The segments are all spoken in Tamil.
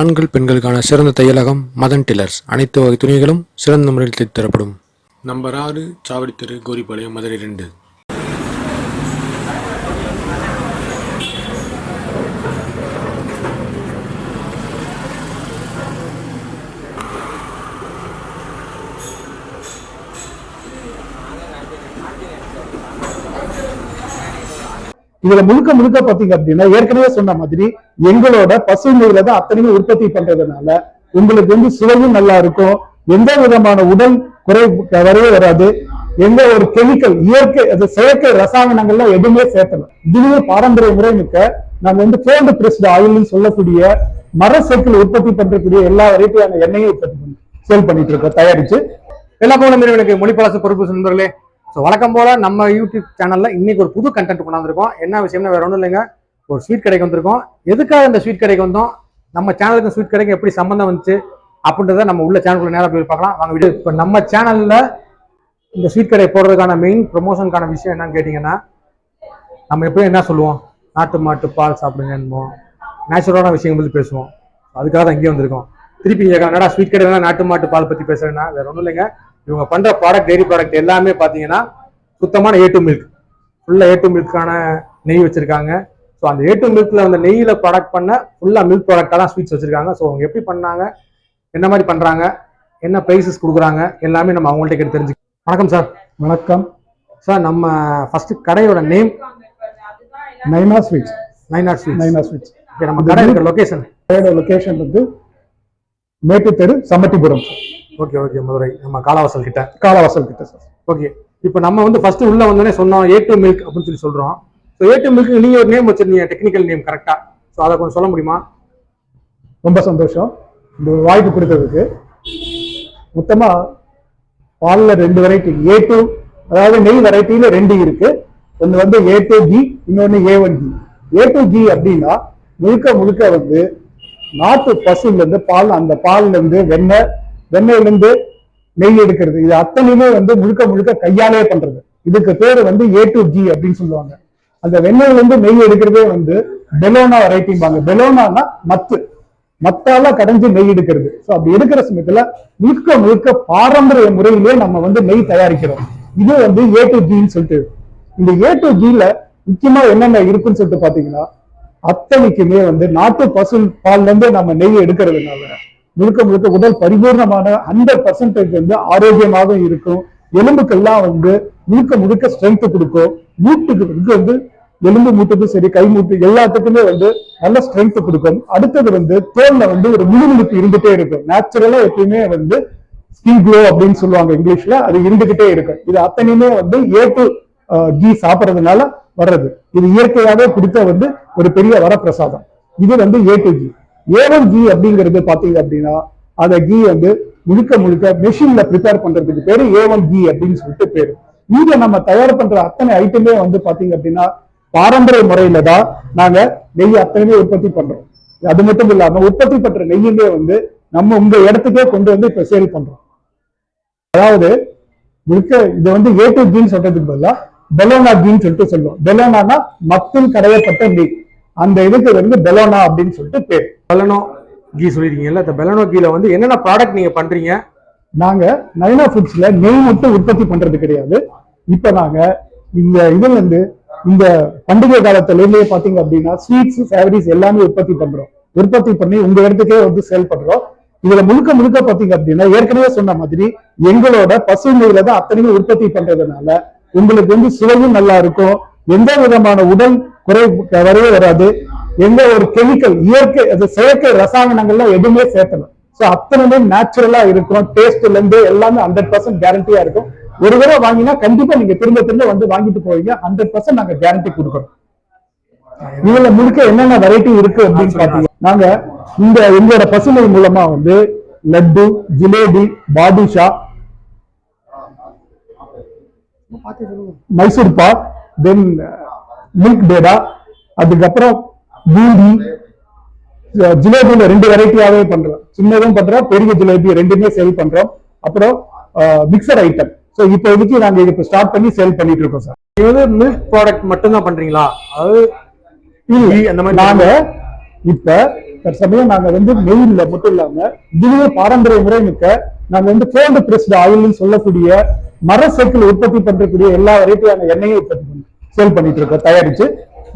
ஆண்கள் பெண்களுக்கான சிறந்த தையலகம் மதன் டில்லர்ஸ். அனைத்து வகை துணிகளும் சிறந்த முறையில் தைத்து தரப்படும் நம்பர் ஆறு சாவடித்தெரு கோரிப்பாளையம் மதுரை ரெண்டு. இதுல முழுக்க முழுக்க பாத்தீங்க அப்படின்னா ஏற்கனவே சொன்ன மாதிரி எங்களோட பசுமையில தான் அத்தனையும் உற்பத்தி பண்றதுனால உங்களுக்கு வந்து சுவையும் நல்லா இருக்கும். எந்த விதமான உடல் குறை வரவே வராது. எந்த ஒரு கெமிக்கல் இயற்கை அது செயற்கை ரசாயனங்கள்லாம் எதுவுமே சேர்த்தல. இதுவே பாரம்பரிய முறை மிக்க நம்ம வந்து கோல்டு பிரஸ்ட் ஆயில்னு சொல்லக்கூடிய மர சைக்கிள் உற்பத்தி பண்றக்கூடிய எல்லா வெரைட்டியான எண்ணெயும் உற்பத்தி பண்ணி சேல் பண்ணிட்டு இருக்கோம் தயாரிச்சு. எல்லா போன நிறுவனுக்கு மொழிப்பலாசு பொறுப்பு சொந்தர்களே ஸோ வழக்கம் போல நம்ம யூடியூப் சேனல்ல இன்னைக்கு ஒரு புது கண்டென்ட் கொண்டாந்துருக்கோம். என்ன விஷயம்னா வேற ஒன்றும் இல்லைங்க. ஒரு ஸ்வீட் கடைக்கு வந்திருக்கோம். எதுக்காக இந்த ஸ்வீட் கடைக்கு வந்தோம்? நம்ம சேனலுக்கு ஸ்வீட் கடைக்கு எப்படி சம்மந்தம் வந்துச்சு? அப்படின்றத நம்ம உள்ள சேனலுக்குள்ள நேராக போய் பார்க்கலாம். வாங்க வீடியோ. இப்போ நம்ம சேனல்ல இந்த ஸ்வீட் கடை போடுறதுக்கான மெயின் ப்ரொமோஷனுக்கான விஷயம் என்னன்னு கேட்டிங்கன்னா நம்ம எப்பயும் என்ன சொல்லுவோம்? நாட்டு மாட்டு பால் சாப்பிடுங்கன்னு நேச்சுரலான விஷயங்கள் பற்றி பேசுவோம். அதுக்காக தான் இங்கே வந்திருக்கோம். திருப்பி கேட்கலாம் என்னடா ஸ்வீட் கடையில நாட்டு மாட்டு பால் பற்றி பேசுறேன்னா வேற ஒன்றும் இல்லைங்க. இவங்க பண்ற ப்ராடக்ட் டெய்ரி ப்ராடக்ட் எல்லாமே பார்த்தீங்கன்னா சுத்தமான ஏ டு மில்க் ஃபுல்லாக ஏ டு மில்க்கான நெய் வச்சிருக்காங்க. ஸோ அந்த ஏ டு மில்க்ல அந்த நெய்யில ப்ராடக்ட் பண்ண ஃபுல்லாக மில்க் ப்ராடக்டாக தான் ஸ்வீட்ஸ் வச்சிருக்காங்க. ஸோ அவங்க எப்படி பண்ணாங்க? என்ன மாதிரி பண்றாங்க? என்ன ப்ரைஸஸ் கொடுக்குறாங்க? எல்லாமே நம்ம அவங்கள்ட்ட கேட்டு தெரிஞ்சு வணக்கம் சார் வணக்கம். சார் நம்ம ஃபர்ஸ்ட் கடையோட name Naina sweets nine sweet Naina sweets நம்ம கடை இருக்கிற லொகேஷன் கடையோட லொகேஷன் வந்து மேட்டு தெரு சம்மட்டிபுரம் ஓகே ஓகே மதுரை. நம்ம காலாவாசல் கிட்ட. காலவாசல் கிட்ட சார் ஓகே. இப்போ நம்ம வந்து ஃபர்ஸ்ட் உள்ள வந்தோடனே சொன்னோம் ஏ டு மில்க் அப்படின்னு சொல்லி சொல்றோம். ஸோ ஏ டு மில்க் நீங்க ஒரு நேம் வச்சிருந்தீங்க டெக்னிக்கல் நேம் கரெக்டா ஸோ அதை கொஞ்சம் சொல்ல முடியுமா? ரொம்ப சந்தோஷம். இந்த ஒரு வாய்ப்பு கொடுத்ததுக்கு. மொத்தமா பால்ல ரெண்டு வெரைட்டி ஏ டூ அதாவது நெய் வெரைட்டில ரெண்டு இருக்கு. ஒன்று வந்து ஏ டூ ஜி இன்னொன்று A one ghee A two ghee அப்படின்னா முழுக்க முழுக்க வந்து நாட்டு பசுல இருந்து பால் அந்த பால்ல இருந்து வெண்ணெய் வெண்ணெயில இருந்து நெய் எடுக்கிறது. இது அத்தனையுமே வந்து முழுக்க முழுக்க கையாலே பண்றது. இதுக்கு பேரு வந்து ஏ டு ஜி அப்படின்னு சொல்லுவாங்க. அந்த வெண்ணெயில இருந்து நெய் எடுக்கிறதே வந்து பெலோனா வெரைட்டிம்பாங்க பெலோனானா மத்து. மத்தால கடைஞ்சு நெய் எடுக்கிறது. ஸோ அப்படி எடுக்கிற சமயத்துல முழுக்க முழுக்க பாரம்பரிய முறையிலே நம்ம வந்து நெய் தயாரிக்கிறோம். இது வந்து ஏ டு ஜின்னு சொல்லிட்டு. இந்த ஏ டு ஜில முக்கியமா என்னென்ன இருக்குன்னு சொல்லிட்டு பாத்தீங்கன்னா அத்தனைக்குமே வந்து நாட்டு பசு பால்ல இருந்து நம்ம நெய் எடுக்கிறதுனால முழுக்க முழுக்க உடல் பரிபூர்ணமான ஹண்ட்ரட் பர்சன்டேஜ் வந்து ஆரோக்கியமாக இருக்கும். எலும்புக்கெல்லாம் வந்து முழுக்க முழுக்க ஸ்ட்ரென்த் கொடுக்கும். மூட்டுக்கு வந்து எலும்பு மூட்டுக்கும் சரி கை மூட்டு எல்லாத்துக்குமே வந்து நல்ல ஸ்ட்ரென்த் கொடுக்கும். அடுத்தது வந்து தோல்ல வந்து ஒரு முழுமுழுப்பு இருந்துட்டே இருக்கும். நேச்சுரலா எப்பயுமே வந்து ஸ்கின் க்ளோ அப்படின்னு சொல்லுவாங்க இங்கிலீஷ்ல அது இருந்துகிட்டே இருக்கும். இது அத்தனையுமே வந்து ஏ டு கீ சாப்பிட்றதுனால வர்றது. இது இயற்கையாகவே கொடுத்த வந்து ஒரு பெரிய வரப்பிரசாதம். இது வந்து A two ghee A one ghee அப்படிங்கிறது பாத்தீங்க அப்படின்னா அந்த கீ வந்து முழுக்க முழுக்க மெஷின்ல ப்ரிப்பேர் பண்றதுக்கு பேரு ஏவன் கீ அப்படின்னு சொல்லிட்டு பேரு. இங்க நம்ம தயார் பண்ற அத்தனை ஐட்டமே வந்து பாத்தீங்க அப்படின்னா பாரம்பரிய முறையில தான் நாங்க நெய் அத்தனையுமே உற்பத்தி பண்றோம். அது மட்டும் இல்லாம உற்பத்தி பண்ற நெய்யுமே வந்து நம்ம உங்க இடத்துக்கே கொண்டு வந்து இப்ப சேல் பண்றோம். அதாவது முழுக்க இது வந்து ஏ டு ஜீன் சொல்றதுக்கு பதிலாக பெலோனா ஜீன் சொல்லிட்டு சொல்லுவோம். பெலோனானா மத்தில் கடையப்பட்ட நெய். அந்த இதுக்கு வந்து பெலோனா அப்படின்னு சொல்லிட்டு பேர். பெலனோ கீ சொல்லிருக்கீங்கல்ல இந்த பெலனோ கீல வந்து என்னென்ன ப்ராடக்ட் நீங்க பண்றீங்க? நாங்க நைனா ஃபுட்ஸ்ல நெய் மட்டும் உற்பத்தி பண்றது கிடையாது. இப்ப நாங்க இந்த இதுல இருந்து இந்த பண்டிகை காலத்துல இருந்தே பாத்தீங்க அப்படின்னா ஸ்வீட்ஸ் சேவரிஸ் எல்லாமே உற்பத்தி பண்றோம். உற்பத்தி பண்ணி உங்க இடத்துக்கே வந்து சேல் பண்றோம். இதுல முழுக்க முழுக்க பாத்தீங்க அப்படின்னா ஏற்கனவே சொன்ன மாதிரி எங்களோட பசுமையில தான் அத்தனையுமே உற்பத்தி பண்றதுனால உங்களுக்கு வந்து சுவையும் நல்லா இருக்கும். எந்த விதமான உடல் குறை வரவே வராது. எந்த ஒரு கெமிக்கல் இயற்கை அது செயற்கை ரசாயனங்கள்லாம் எதுவுமே சேர்த்தணும் ஸோ அத்தனையுமே நேச்சுரலா இருக்கும். டேஸ்ட்ல இருந்து எல்லாமே ஹண்ட்ரட் பர்சன்ட் கேரண்டியா இருக்கும். ஒரு தடவை வாங்கினா கண்டிப்பா நீங்க திரும்ப திரும்ப வந்து வாங்கிட்டு போவீங்க. ஹண்ட்ரட் பர்சன்ட் நாங்க கேரண்டி கொடுக்குறோம். இதுல முழுக்க என்னென்ன வெரைட்டி இருக்கு அப்படின்னு பாத்தீங்க. நாங்க இந்த எங்களோட பசுமை மூலமா வந்து லட்டு ஜிலேபி பாதுஷா மைசூர் பாக் தென் மில்க் பேடா அதுக்கப்புறம் பூந்தி ஜிலேபியில ரெண்டு வெரைட்டியாவே பண்றோம். சின்னதும் பண்றோம் பெரிய ஜிலேபி ரெண்டுமே சேல் பண்றோம். அப்புறம் மிக்சர் ஐட்டம் ஸோ இப்போதைக்கு நாங்க இது இப்போ ஸ்டார்ட் பண்ணி சேல் பண்ணிட்டு இருக்கோம் சார் நீங்க வந்து மில்க் ப்ராடக்ட் மட்டும் தான் பண்றீங்களா? அதாவது அந்த மாதிரி நாங்க இப்ப தற்சமயம் நாங்க வந்து நெய்ல மட்டும் இல்லாம இதுவே பாரம்பரிய முறை மிக்க நாங்க வந்து கோல்டு பிரஸ்ட் ஆயில்னு சொல்லக்கூடிய மர சேர்க்கல் உற்பத்தி பண்றக்கூடிய எல்லா வெரைட்டியான எண்ணெயும் உற்பத்தி சேல் பண்ணிட்டு இருக்கோம் தயாரிச்சு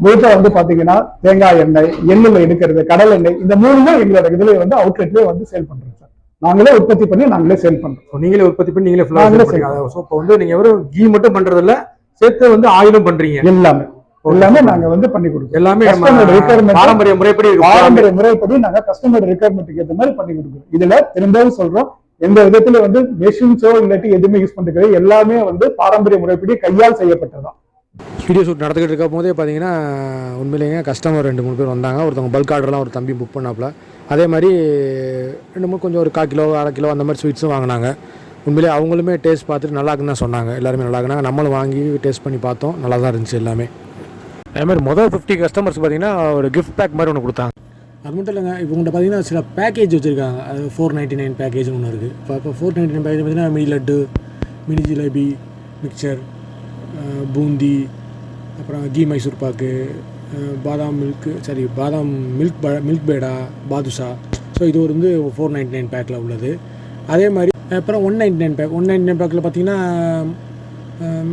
முழுக்க வந்து பாத்தீங்கன்னா தேங்காய் எண்ணெய் எள்ளுல எடுக்கிறது கடல் எண்ணெய் இந்த மூணுமே எங்களோட இதுல வந்து அவுட்லெட்லயே வந்து சேல் பண்றோம் சார். நாங்களே உற்பத்தி பண்ணி நாங்களே சேல் பண்றோம். நீங்களே உற்பத்தி பண்ணி நீங்களே நாங்களே ஃபுல்லாக ஸோ இப்போ வந்து நீங்க வெறும் கீ மட்டும் பண்றது இல்ல சேர்த்து வந்து ஆயிலும் பண்றீங்க. எல்லாமே. எல்லாமே நாங்க வந்து பண்ணி கொடுக்குறோம். எல்லாமே பாரம்பரிய முறைப்படி. பாரம்பரிய முறைப்படி நாங்க கஸ்டமர் ரெக்குயர்மெண்ட்டுக்கு ஏற்ற மாதிரி பண்ணி கொடுக்குறோம். இதுல திரும்பவும் சொல்றோம். எந்த விதத்துல வந்து மெஷின்ஸோ இல்லாட்டி எதுவுமே யூஸ் பண்றது எல்லாமே வந்து பாரம்பரிய முறைப்படி கையால் செய்யப்பட்டதுதான். வீடியோ ஷூட் நடந்துக்கிட்டு இருக்க போதே பார்த்தீங்கன்னா உண்மையிலேங்க கஸ்டமர் ரெண்டு மூணு பேர் வந்தாங்க. ஒருத்தவங்க பல்க் ஆர்டர்லாம் ஒரு தம்பி புக் பண்ணாப்புல. அதே மாதிரி ரெண்டு மூணு கொஞ்சம் ஒரு கால் கிலோ அரை கிலோ அந்த மாதிரி ஸ்வீட்ஸும் வாங்கினாங்க. உண்மையிலே அவங்களுமே டேஸ்ட் பார்த்துட்டு நல்லா இருக்குன்னு தான் சொன்னாங்க. எல்லாருமே நல்லா இருக்குனாங்க நம்மளும் வாங்கி டேஸ்ட் பண்ணி பார்த்தோம். நல்லா தான் இருந்துச்சு எல்லாமே. அதே மாதிரி மொதல் ஃபிஃப்டி கஸ்டமர்ஸ் பார்த்தீங்கன்னா ஒரு கிஃப்ட் பேக் மாதிரி ஒன்று கொடுத்தாங்க. அது மட்டும் இல்லைங்க இப்போ உங்கள்கிட்ட பார்த்தீங்கன்னா சில பேக்கேஜ் வச்சுருக்காங்க. அது ஃபோர் நைன்ட்டி நைன் பேக்கேஜ்னு ஒன்று இருக்குது இப்போ இப்போ ஃபோர் நைன்ட்டி நைன் பேக்கேஜ் பார்த்தீங்கன்னா mini laddu mini jalebi mixture boondi அப்புறம் ghee Mysore pak badam milk sorry badam milk ப மில்க் பேடா பாதுஷா. ஸோ இது ஒரு வந்து ஃபோர் நைன்ட்டி நைன் பேக்கில் உள்ளது. அதே மாதிரி அப்புறம் one ninety nine pack one ninety nine பேக்கில் பார்த்தீங்கன்னா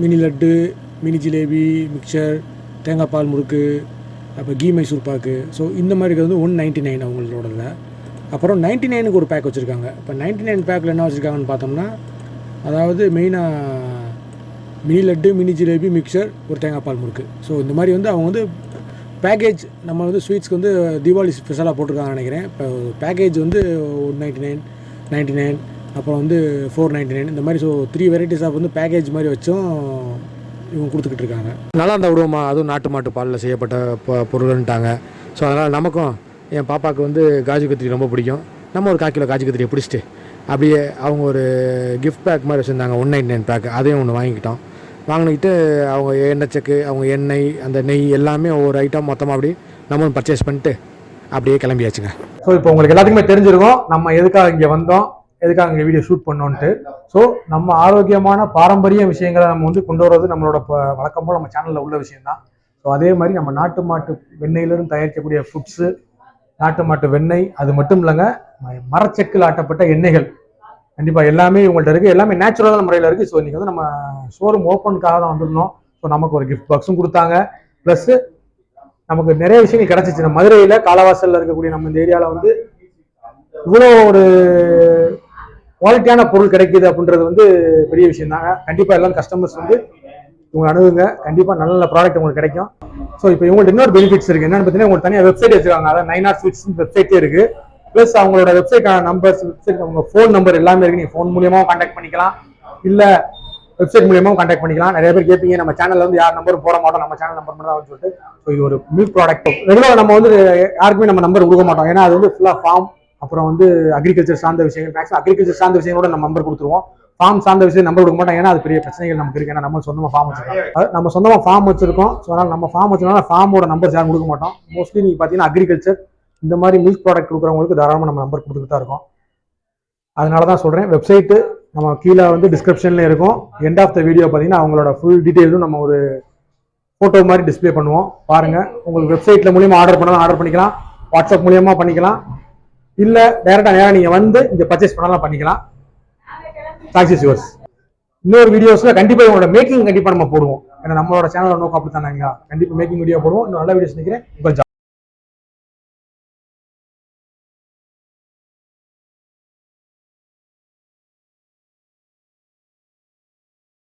mini laddu mini jalebi mixture தேங்காய் பால் முறுக்கு அப்போ கீ மைசூர் பாக்கு. ஸோ இந்த மாதிரி இருக்கிறது வந்து ஒன் நைன்ட்டி நைன் அவங்களோடதில். அப்புறம் நைன்ட்டி நைனுக்கு ஒரு பேக் வச்சுருக்காங்க. இப்போ நைன்ட்டி நைன் பேக்கில் என்ன வச்சுருக்காங்கன்னு பார்த்தோம்னா அதாவது மெயினாக mini laddu mini jalebi mixture ஒரு தேங்காய் பால் முறுக்கு. ஸோ இந்த மாதிரி வந்து அவங்க வந்து பேக்கேஜ் நம்ம வந்து ஸ்வீட்ஸ்க்கு வந்து தீபாவளி ஸ்பெஷலாக போட்டிருக்காங்கன்னு நினைக்கிறேன். இப்போ பேக்கேஜ் வந்து one ninety nine ninety nine அப்புறம் வந்து ஃபோர் நைன்ட்டி நைன் இந்த மாதிரி ஸோ த்ரீ வெரைட்டிஸ் ஆஃப் வந்து பேக்கேஜ் மாதிரி வச்சும் இவங்க கொடுத்துக்கிட்டு இருக்காங்க. நல்லா இருந்தால் விடுவோமா அதுவும் நாட்டு மாட்டு பாலில் செய்யப்பட்ட பொருள்ன்ட்டாங்க. ஸோ அதனால் நமக்கும் என் பாப்பாவுக்கு வந்து காஜு கத்திரி ரொம்ப பிடிக்கும். நம்ம ஒரு கால் கிலோ காஜு கத்திரியை பிடிச்சிட்டு அப்படியே அவங்க ஒரு கிஃப்ட் பேக் மாதிரி வச்சுருந்தாங்க ஒன் நைன் நைன் பேக் அதையும் ஒன்று வாங்கிக்கிட்டோம். வாங்கிக்கிட்டு அவங்க எண்ணெய் செக்கு அவங்க எண்ணெய் அந்த நெய் எல்லாமே ஒவ்வொரு ஐட்டம் மொத்தமாக அப்படி நம்மளும் பர்ச்சேஸ் பண்ணிட்டு அப்படியே கிளம்பியாச்சுங்க. ஸோ இப்போ உங்களுக்கு எல்லாத்துக்குமே தெரிஞ்சிருக்கும் நம்ம எதுக்காக இங்கே வந்தோம் எதுக்காக இங்கே வீடியோ ஷூட் பண்ணோன்ட்டு. ஸோ நம்ம ஆரோக்கியமான பாரம்பரிய விஷயங்களை நம்ம வந்து கொண்டு வர்றது நம்மளோட ப- வழக்கம் போல் நம்ம சேனலில் உள்ள விஷயம் தான் ஸோ அதே மாதிரி நம்ம நாட்டு மாட்டு வெண்ணெயிலிருந்து தயாரிக்கக்கூடிய ஃபுட்ஸு நாட்டு மாட்டு வெண்ணெய் அது மட்டும் இல்லைங்க மரச்செக்கில் ஆட்டப்பட்ட எண்ணெய்கள். கண்டிப்பாக எல்லாமே உங்கள்கிட்ட இருக்குது எல்லாமே நேச்சுரலான முறையில் இருக்குது ஸோ இன்றைக்கி வந்து நம்ம ஷோரூம் ஓப்பனுக்காக தான் வந்திருந்தோம். ஸோ நமக்கு ஒரு கிஃப்ட் பாக்ஸும் கொடுத்தாங்க. ப்ளஸ்ஸு நமக்கு நிறைய விஷயங்கள் கிடச்சிச்சு. நம்ம மதுரையில் காலவாசலில் இருக்கக்கூடிய நம்ம இந்த ஏரியாவில் வந்து இவ்வளோ ஒரு குவாலிட்டியான பொருள் கிடைக்குது அப்படின்றது வந்து பெரிய விஷயம் தாங்க. கண்டிப்பாக எல்லாரும் கஸ்டமர்ஸ் வந்து இவங்க அணுகுங்க. கண்டிப்பாக நல்ல நல்ல ப்ராடக்ட் உங்களுக்கு கிடைக்கும். ஸோ இப்போ இவங்கள்ட்ட இன்னொரு பெனிஃபிட்ஸ் இருக்குது என்னென்னு பார்த்தீங்கன்னா உங்களுக்கு தனியாக வெப்சைட் வச்சுருக்காங்க. அதாவது நைன் ஆர் ஸ்வீட்ஸ் வெப்சைட்டே இருக்கு. ப்ளஸ் அவங்களோட வெப்சைட்டான நம்பர்ஸ் வெப்சைட் அவங்க ஃபோன் நம்பர் எல்லாமே இருக்கு. நீங்கள் ஃபோன் மூலியமாக காண்டாக்ட் பண்ணிக்கலாம். இல்லை வெப்சைட் மூலியமாக காண்டாக்ட் பண்ணிக்கலாம். நிறைய பேர் கேட்பீங்க நம்ம சேனல்ல வந்து யார் நம்பரும் போட மாட்டோம் நம்ம சேனல் நம்பர் மட்டும் தான் சொல்லிட்டு. ஸோ இது ஒரு மில்க் ப்ராடக்ட் ரெகுலராக நம்ம வந்து யாருக்குமே நம்ம நம்பர் கொடுக்க மாட்டோம். ஏன்னா அது வந்து ஃபுல்லாக ஃபார்ம் அப்புறம் வந்து அக்ரிகல்ச்சர் சார்ந்த விஷயங்கள். மேக்ஸிமம் அக்ரிகல்ச்சர் சார்ந்த விஷயங்களோட நம்ம நம்பர் கொடுத்துருவோம். ஃபார்ம் சார்ந்த விஷயம் நம்பர் கொடுக்க மாட்டோம். ஏன்னா அது பெரிய பிரச்சனைகள் நமக்கு இருக்கு. ஏன்னா நம்ம சொந்தமாக ஃபார்ம் வச்சிருக்கோம். நம்ம சொந்தமாக ஃபார்ம் வச்சிருக்கோம். ஸோ அதனால் நம்ம ஃபார்ம் வச்சிருக்கோம். ஃபார்மோட நம்பர் யாரும் கொடுக்க மாட்டோம். மோஸ்ட்லி நீங்கள் பார்த்தீங்கன்னா அக்ரிகல்ச்சர் இந்த மாதிரி மில்க் ப்ராடக்ட் கொடுக்குறவங்களுக்கு தாராளமாக நம்ம நம்பர் கொடுத்துட்டு தான் இருக்கோம். அதனால தான் சொல்கிறேன் வெப்சைட்டு நம்ம கீழே வந்து டிஸ்கிரிப்ஷனில் இருக்கும். எண்ட் ஆஃப் த வீடியோ பார்த்தீங்கன்னா அவங்களோட ஃபுல் டீட்டெயிலும் நம்ம ஒரு ஃபோட்டோ மாதிரி டிஸ்பிளே பண்ணுவோம். பாருங்கள் உங்களுக்கு வெப்சைட்டில் மூலியமாக ஆர்டர் பண்ணலாம் ஆர்டர் பண்ணிக்கலாம். வாட்ஸ்அப் மூலியமாக பண்ணிக்கலாம். இல்லை டேரெக்டாக நேராக நீங்கள் வந்து இங்கே பர்ச்சேஸ் பண்ணலாம் பண்ணிக்கலாம். டாக்ஸிஸ் யுவர்ஸ் இன்னொரு வீடியோஸில் கண்டிப்பாக உங்களோட மேக்கிங் கண்டிப்பாக நம்ம போடுவோம். ஏன்னா நம்மளோட சேனலில் நோக்கம் அப்படி தானே கண்டிப்பாக மேக்கிங் வீடியோ போடுவோம். இன்னும் நல்ல வீடியோஸ் நினைக்கிறேன். உங்கள்